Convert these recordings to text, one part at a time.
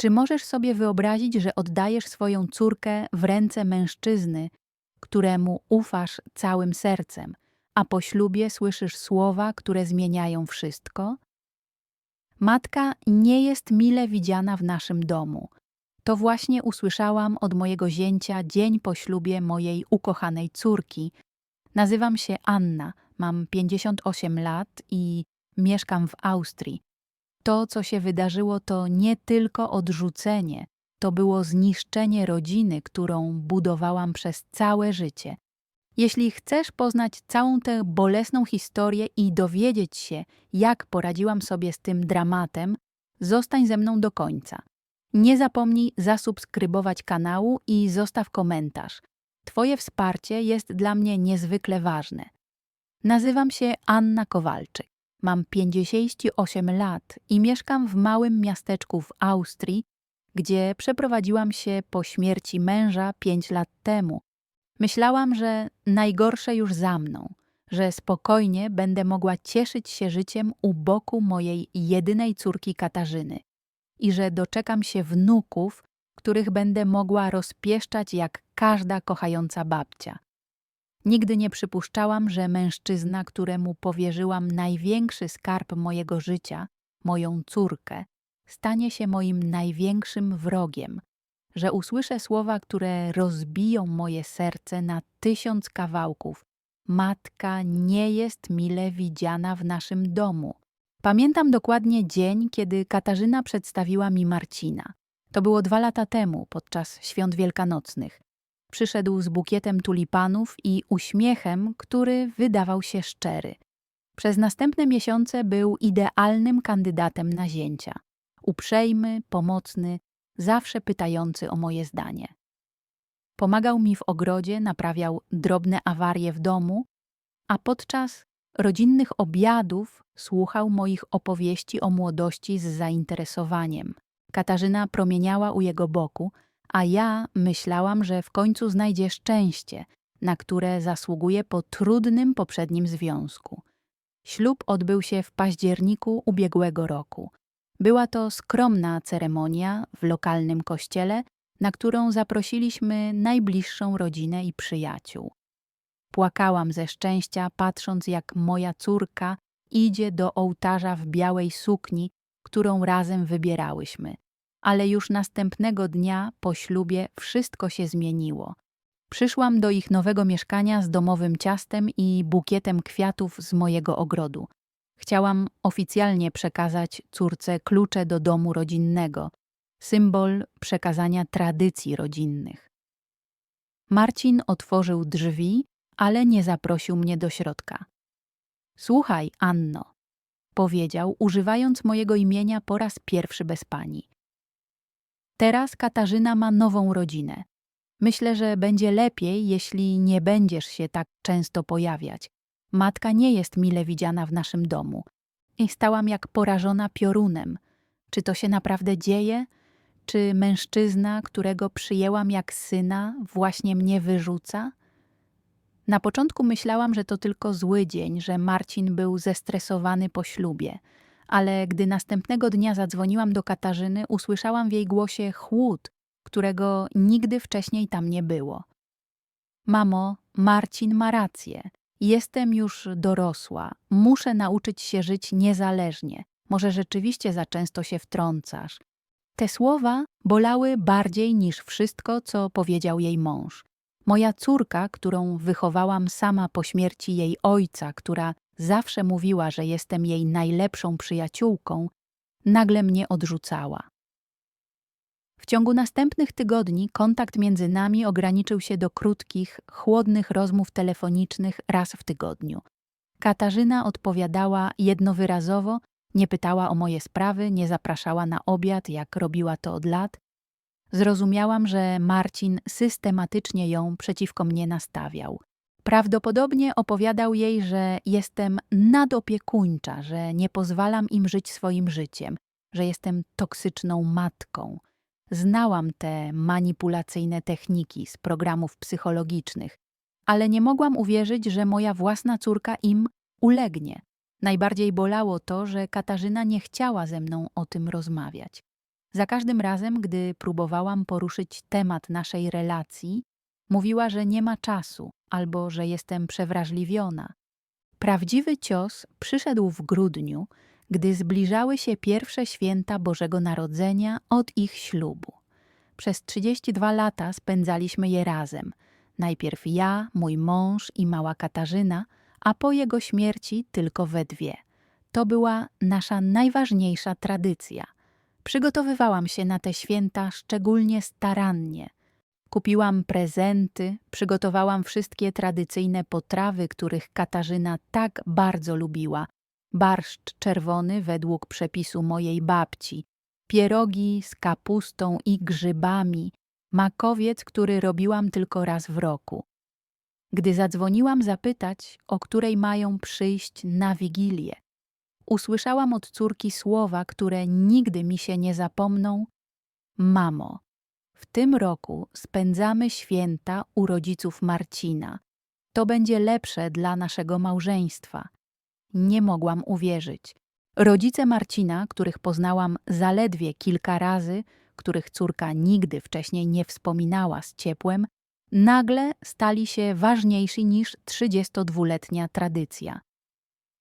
Czy możesz sobie wyobrazić, że oddajesz swoją córkę w ręce mężczyzny, któremu ufasz całym sercem, a po ślubie słyszysz słowa, które zmieniają wszystko? Matka nie jest mile widziana w naszym domu. To właśnie usłyszałam od mojego zięcia dzień po ślubie mojej ukochanej córki. Nazywam się Anna, mam 58 lat i mieszkam w Austrii. To, co się wydarzyło, to nie tylko odrzucenie, to było zniszczenie rodziny, którą budowałam przez całe życie. Jeśli chcesz poznać całą tę bolesną historię i dowiedzieć się, jak poradziłam sobie z tym dramatem, zostań ze mną do końca. Nie zapomnij zasubskrybować kanału i zostaw komentarz. Twoje wsparcie jest dla mnie niezwykle ważne. Nazywam się Anna Kowalczyk. Mam 58 lat i mieszkam w małym miasteczku w Austrii, gdzie przeprowadziłam się po śmierci męża 5 lat temu. Myślałam, że najgorsze już za mną, że spokojnie będę mogła cieszyć się życiem u boku mojej jedynej córki Katarzyny i że doczekam się wnuków, których będę mogła rozpieszczać jak każda kochająca babcia. Nigdy nie przypuszczałam, że mężczyzna, któremu powierzyłam największy skarb mojego życia, moją córkę, stanie się moim największym wrogiem, że usłyszę słowa, które rozbiją moje serce na tysiąc kawałków. Matka nie jest mile widziana w naszym domu. Pamiętam dokładnie dzień, kiedy Katarzyna przedstawiła mi Marcina. To było dwa lata temu, podczas świąt wielkanocnych. Przyszedł z bukietem tulipanów i uśmiechem, który wydawał się szczery. Przez następne miesiące był idealnym kandydatem na zięcia. Uprzejmy, pomocny, zawsze pytający o moje zdanie. Pomagał mi w ogrodzie, naprawiał drobne awarie w domu, a podczas rodzinnych obiadów słuchał moich opowieści o młodości z zainteresowaniem. Katarzyna promieniała u jego boku, a ja myślałam, że w końcu znajdzie szczęście, na które zasługuje po trudnym poprzednim związku. Ślub odbył się w październiku ubiegłego roku. Była to skromna ceremonia w lokalnym kościele, na którą zaprosiliśmy najbliższą rodzinę i przyjaciół. Płakałam ze szczęścia, patrząc, jak moja córka idzie do ołtarza w białej sukni, którą razem wybierałyśmy. Ale już następnego dnia po ślubie wszystko się zmieniło. Przyszłam do ich nowego mieszkania z domowym ciastem i bukietem kwiatów z mojego ogrodu. Chciałam oficjalnie przekazać córce klucze do domu rodzinnego, symbol przekazania tradycji rodzinnych. Marcin otworzył drzwi, ale nie zaprosił mnie do środka. Słuchaj, Anno, powiedział, używając mojego imienia po raz pierwszy bez pani. Teraz Katarzyna ma nową rodzinę. Myślę, że będzie lepiej, jeśli nie będziesz się tak często pojawiać. Matka nie jest mile widziana w naszym domu. I stałam jak porażona piorunem. Czy to się naprawdę dzieje? Czy mężczyzna, którego przyjęłam jak syna, właśnie mnie wyrzuca? Na początku myślałam, że to tylko zły dzień, że Marcin był zestresowany po ślubie, ale gdy następnego dnia zadzwoniłam do Katarzyny, usłyszałam w jej głosie chłód, którego nigdy wcześniej tam nie było. Mamo, Marcin ma rację. Jestem już dorosła, muszę nauczyć się żyć niezależnie. Może rzeczywiście za często się wtrącasz. Te słowa bolały bardziej niż wszystko, co powiedział jej mąż. Moja córka, którą wychowałam sama po śmierci jej ojca, która zawsze mówiła, że jestem jej najlepszą przyjaciółką, nagle mnie odrzucała. W ciągu następnych tygodni kontakt między nami ograniczył się do krótkich, chłodnych rozmów telefonicznych raz w tygodniu. Katarzyna odpowiadała jednowyrazowo, nie pytała o moje sprawy, nie zapraszała na obiad, jak robiła to od lat. Zrozumiałam, że Marcin systematycznie ją przeciwko mnie nastawiał. Prawdopodobnie opowiadał jej, że jestem nadopiekuńcza, że nie pozwalam im żyć swoim życiem, że jestem toksyczną matką. Znałam te manipulacyjne techniki z programów psychologicznych, ale nie mogłam uwierzyć, że moja własna córka im ulegnie. Najbardziej bolało to, że Katarzyna nie chciała ze mną o tym rozmawiać. Za każdym razem, gdy próbowałam poruszyć temat naszej relacji, mówiła, że nie ma czasu albo że jestem przewrażliwiona. Prawdziwy cios przyszedł w grudniu, gdy zbliżały się pierwsze święta Bożego Narodzenia od ich ślubu. Przez 32 lata spędzaliśmy je razem. Najpierw ja, mój mąż i mała Katarzyna, a po jego śmierci tylko we dwie. To była nasza najważniejsza tradycja. Przygotowywałam się na te święta szczególnie starannie. Kupiłam prezenty, przygotowałam wszystkie tradycyjne potrawy, których Katarzyna tak bardzo lubiła. Barszcz czerwony według przepisu mojej babci, pierogi z kapustą i grzybami, makowiec, który robiłam tylko raz w roku. Gdy zadzwoniłam zapytać, o której mają przyjść na wigilię, usłyszałam od córki słowa, które nigdy mi się nie zapomną: Mamo, w tym roku spędzamy święta u rodziców Marcina. To będzie lepsze dla naszego małżeństwa. Nie mogłam uwierzyć. Rodzice Marcina, których poznałam zaledwie kilka razy, których córka nigdy wcześniej nie wspominała z ciepłem, nagle stali się ważniejsi niż 32-letnia tradycja.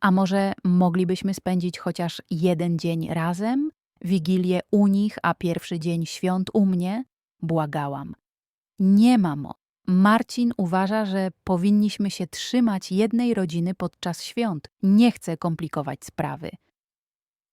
A może moglibyśmy spędzić chociaż jeden dzień razem? Wigilię u nich, a pierwszy dzień świąt u mnie? Błagałam. Nie, mamo. Marcin uważa, że powinniśmy się trzymać jednej rodziny podczas świąt. Nie chce komplikować sprawy.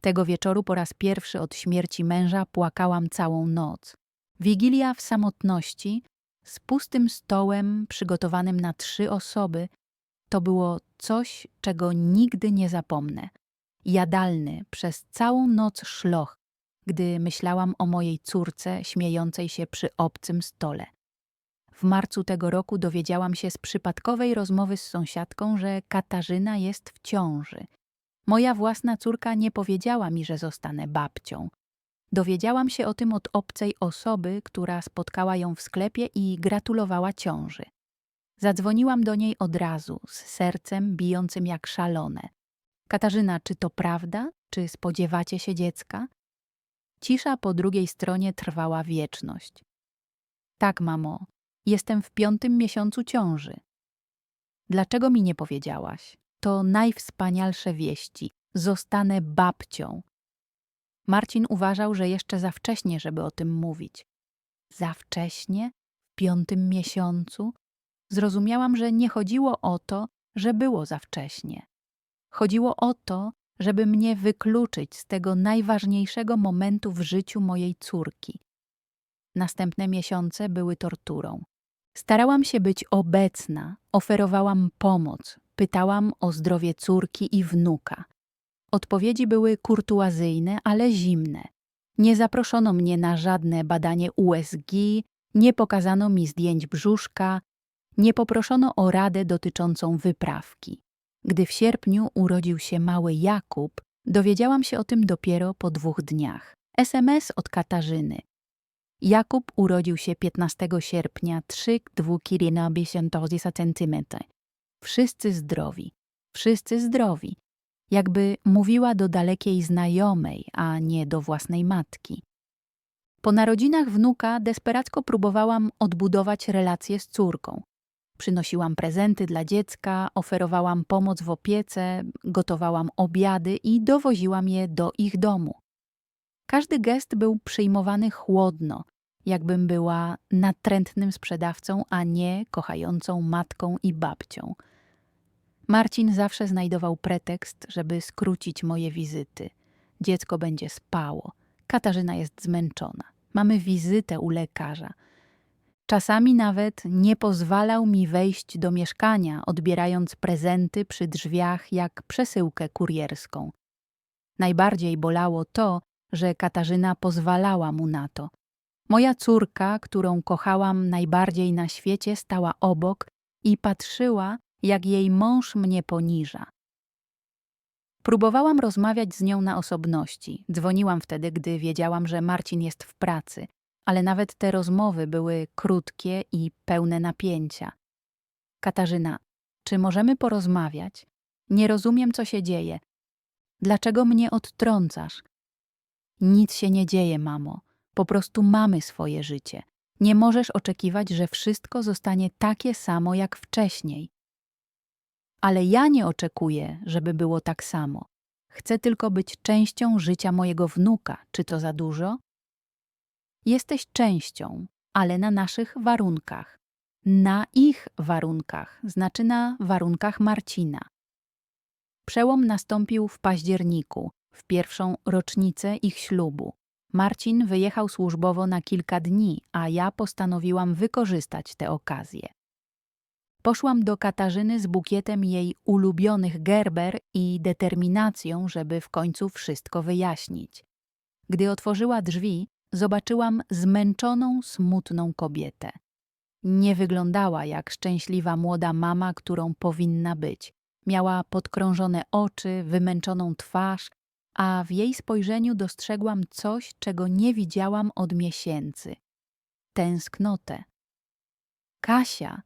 Tego wieczoru po raz pierwszy od śmierci męża płakałam całą noc. Wigilia w samotności, z pustym stołem przygotowanym na trzy osoby, to było coś, czego nigdy nie zapomnę. Jadalny przez całą noc szloch, gdy myślałam o mojej córce śmiejącej się przy obcym stole. W marcu tego roku dowiedziałam się z przypadkowej rozmowy z sąsiadką, że Katarzyna jest w ciąży. Moja własna córka nie powiedziała mi, że zostanę babcią. Dowiedziałam się o tym od obcej osoby, która spotkała ją w sklepie i gratulowała ciąży. Zadzwoniłam do niej od razu, z sercem bijącym jak szalone. Katarzyna, czy to prawda? Czy spodziewacie się dziecka? Cisza po drugiej stronie trwała wieczność. Tak, mamo, jestem w piątym miesiącu ciąży. Dlaczego mi nie powiedziałaś? To najwspanialsze wieści. Zostanę babcią. Marcin uważał, że jeszcze za wcześnie, żeby o tym mówić. Za wcześnie? W piątym miesiącu? Zrozumiałam, że nie chodziło o to, że było za wcześnie. Chodziło o to, żeby mnie wykluczyć z tego najważniejszego momentu w życiu mojej córki. Następne miesiące były torturą. Starałam się być obecna, oferowałam pomoc, pytałam o zdrowie córki i wnuka. Odpowiedzi były kurtuazyjne, ale zimne. Nie zaproszono mnie na żadne badanie USG, nie pokazano mi zdjęć brzuszka, nie poproszono o radę dotyczącą wyprawki. Gdy w sierpniu urodził się mały Jakub, dowiedziałam się o tym dopiero po dwóch dniach. SMS od Katarzyny. Jakub urodził się 15 sierpnia 3,2 cm. Wszyscy zdrowi, wszyscy zdrowi, jakby mówiła do dalekiej znajomej, a nie do własnej matki. Po narodzinach wnuka desperacko próbowałam odbudować relacje z córką. Przynosiłam prezenty dla dziecka, oferowałam pomoc w opiece, gotowałam obiady i dowoziłam je do ich domu. Każdy gest był przyjmowany chłodno, jakbym była natrętnym sprzedawcą, a nie kochającą matką i babcią. Marcin zawsze znajdował pretekst, żeby skrócić moje wizyty. Dziecko będzie spało. Katarzyna jest zmęczona. Mamy wizytę u lekarza. Czasami nawet nie pozwalał mi wejść do mieszkania, odbierając prezenty przy drzwiach jak przesyłkę kurierską. Najbardziej bolało to, że Katarzyna pozwalała mu na to. Moja córka, którą kochałam najbardziej na świecie, stała obok i patrzyła, jak jej mąż mnie poniża. Próbowałam rozmawiać z nią na osobności. Dzwoniłam wtedy, gdy wiedziałam, że Marcin jest w pracy, ale nawet te rozmowy były krótkie i pełne napięcia. Katarzyna, czy możemy porozmawiać? Nie rozumiem, co się dzieje. Dlaczego mnie odtrącasz? Nic się nie dzieje, mamo. Po prostu mamy swoje życie. Nie możesz oczekiwać, że wszystko zostanie takie samo jak wcześniej. Ale ja nie oczekuję, żeby było tak samo. Chcę tylko być częścią życia mojego wnuka. Czy to za dużo? Jesteś częścią, ale na naszych warunkach. Na ich warunkach, znaczy na warunkach Marcina. Przełom nastąpił w październiku, w pierwszą rocznicę ich ślubu. Marcin wyjechał służbowo na kilka dni, a ja postanowiłam wykorzystać tę okazję. Poszłam do Katarzyny z bukietem jej ulubionych gerber i determinacją, żeby w końcu wszystko wyjaśnić. Gdy otworzyła drzwi, zobaczyłam zmęczoną, smutną kobietę. Nie wyglądała jak szczęśliwa młoda mama, którą powinna być. Miała podkrążone oczy, wymęczoną twarz, a w jej spojrzeniu dostrzegłam coś, czego nie widziałam od miesięcy tęsknotę. Kasia,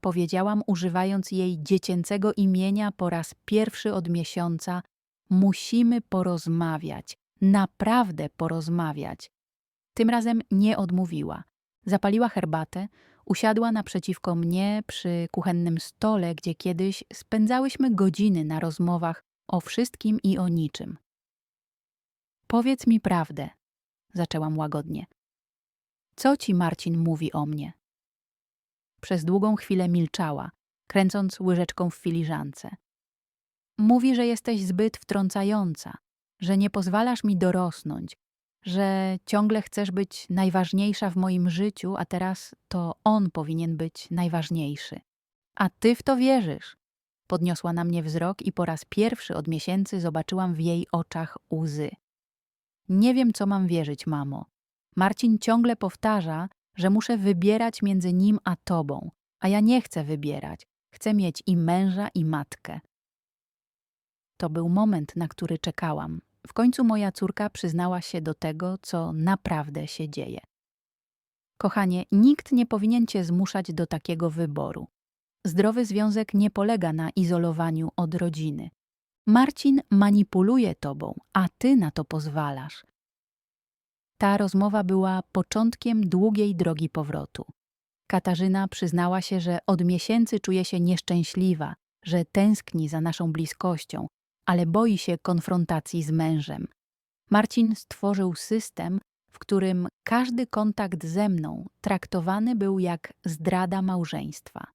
powiedziałam, używając jej dziecięcego imienia po raz pierwszy od miesiąca, musimy porozmawiać, naprawdę porozmawiać. Tym razem nie odmówiła. Zapaliła herbatę, usiadła naprzeciwko mnie przy kuchennym stole, gdzie kiedyś spędzałyśmy godziny na rozmowach o wszystkim i o niczym. Powiedz mi prawdę, zaczęłam łagodnie. Co ci Marcin mówi o mnie? Przez długą chwilę milczała, kręcąc łyżeczką w filiżance. Mówi, że jesteś zbyt wtrącająca, że nie pozwalasz mi dorosnąć, że ciągle chcesz być najważniejsza w moim życiu, a teraz to on powinien być najważniejszy. A ty w to wierzysz. Podniosła na mnie wzrok i po raz pierwszy od miesięcy zobaczyłam w jej oczach łzy. Nie wiem, co mam wierzyć, mamo. Marcin ciągle powtarza, że muszę wybierać między nim a tobą, a ja nie chcę wybierać. Chcę mieć i męża, i matkę. To był moment, na który czekałam. W końcu moja córka przyznała się do tego, co naprawdę się dzieje. Kochanie, nikt nie powinien cię zmuszać do takiego wyboru. Zdrowy związek nie polega na izolowaniu od rodziny. Marcin manipuluje tobą, a ty na to pozwalasz. Ta rozmowa była początkiem długiej drogi powrotu. Katarzyna przyznała się, że od miesięcy czuje się nieszczęśliwa, że tęskni za naszą bliskością, ale boi się konfrontacji z mężem. Marcin stworzył system, w którym każdy kontakt ze mną traktowany był jak zdrada małżeństwa.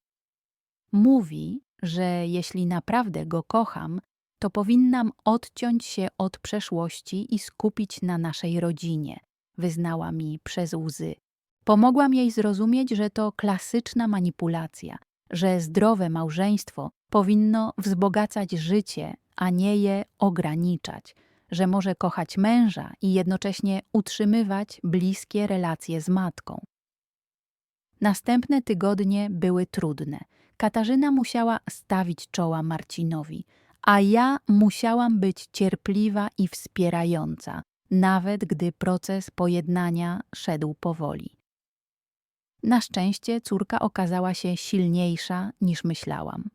Mówi, że jeśli naprawdę go kocham, to powinnam odciąć się od przeszłości i skupić na naszej rodzinie, wyznała mi przez łzy. Pomogłam jej zrozumieć, że to klasyczna manipulacja, że zdrowe małżeństwo powinno wzbogacać życie, a nie je ograniczać, że może kochać męża i jednocześnie utrzymywać bliskie relacje z matką. Następne tygodnie były trudne. Katarzyna musiała stawić czoła Marcinowi, a ja musiałam być cierpliwa i wspierająca, nawet gdy proces pojednania szedł powoli. Na szczęście córka okazała się silniejsza niż myślałam.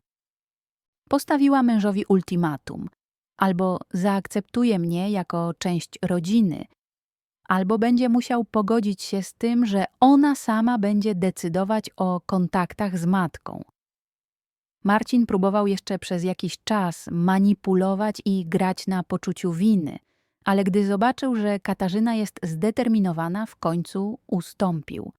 Postawiła mężowi ultimatum: albo zaakceptuje mnie jako część rodziny, albo będzie musiał pogodzić się z tym, że ona sama będzie decydować o kontaktach z matką. Marcin próbował jeszcze przez jakiś czas manipulować i grać na poczuciu winy, ale gdy zobaczył, że Katarzyna jest zdeterminowana, w końcu ustąpił.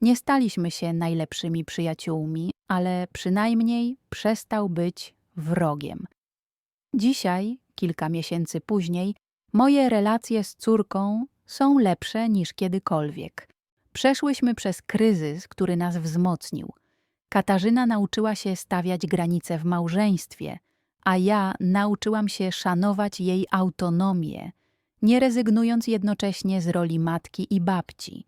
Nie staliśmy się najlepszymi przyjaciółmi, ale przynajmniej przestał być wrogiem. Dzisiaj, kilka miesięcy później, moje relacje z córką są lepsze niż kiedykolwiek. Przeszłyśmy przez kryzys, który nas wzmocnił. Katarzyna nauczyła się stawiać granice w małżeństwie, a ja nauczyłam się szanować jej autonomię, nie rezygnując jednocześnie z roli matki i babci.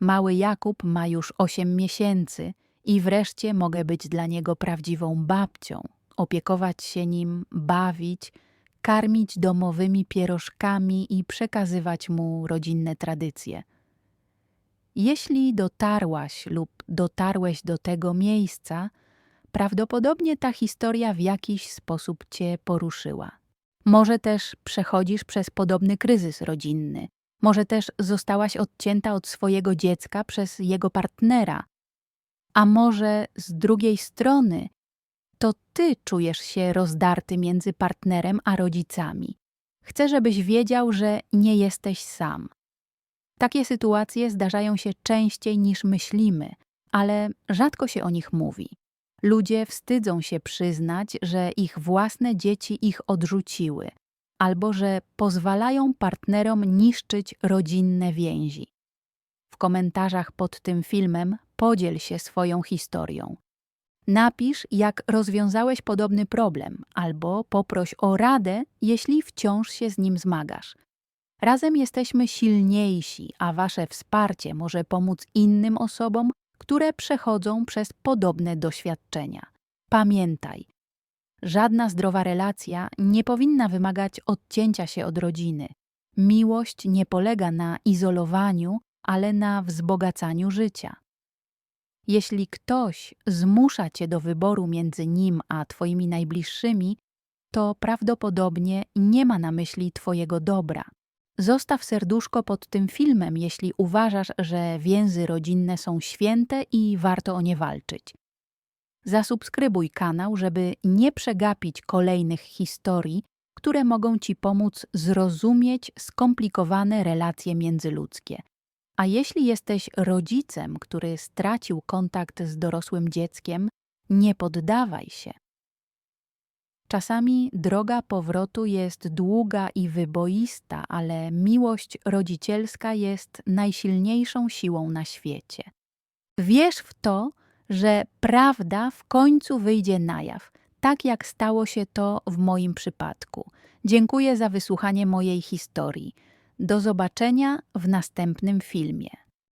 Mały Jakub ma już osiem miesięcy i wreszcie mogę być dla niego prawdziwą babcią, opiekować się nim, bawić, karmić domowymi pierożkami i przekazywać mu rodzinne tradycje. Jeśli dotarłaś lub dotarłeś do tego miejsca, prawdopodobnie ta historia w jakiś sposób cię poruszyła. Może też przechodzisz przez podobny kryzys rodzinny. Może też zostałaś odcięta od swojego dziecka przez jego partnera. A może z drugiej strony to ty czujesz się rozdarty między partnerem a rodzicami. Chcę, żebyś wiedział, że nie jesteś sam. Takie sytuacje zdarzają się częściej niż myślimy, ale rzadko się o nich mówi. Ludzie wstydzą się przyznać, że ich własne dzieci ich odrzuciły, albo że pozwalają partnerom niszczyć rodzinne więzi. W komentarzach pod tym filmem podziel się swoją historią. Napisz, jak rozwiązałeś podobny problem, albo poproś o radę, jeśli wciąż się z nim zmagasz. Razem jesteśmy silniejsi, a Wasze wsparcie może pomóc innym osobom, które przechodzą przez podobne doświadczenia. Pamiętaj, żadna zdrowa relacja nie powinna wymagać odcięcia się od rodziny. Miłość nie polega na izolowaniu, ale na wzbogacaniu życia. Jeśli ktoś zmusza cię do wyboru między nim a twoimi najbliższymi, to prawdopodobnie nie ma na myśli twojego dobra. Zostaw serduszko pod tym filmem, jeśli uważasz, że więzy rodzinne są święte i warto o nie walczyć. Zasubskrybuj kanał, żeby nie przegapić kolejnych historii, które mogą Ci pomóc zrozumieć skomplikowane relacje międzyludzkie. A jeśli jesteś rodzicem, który stracił kontakt z dorosłym dzieckiem, nie poddawaj się. Czasami droga powrotu jest długa i wyboista, ale miłość rodzicielska jest najsilniejszą siłą na świecie. Wierz w to, że prawda w końcu wyjdzie na jaw, tak jak stało się to w moim przypadku. Dziękuję za wysłuchanie mojej historii. Do zobaczenia w następnym filmie.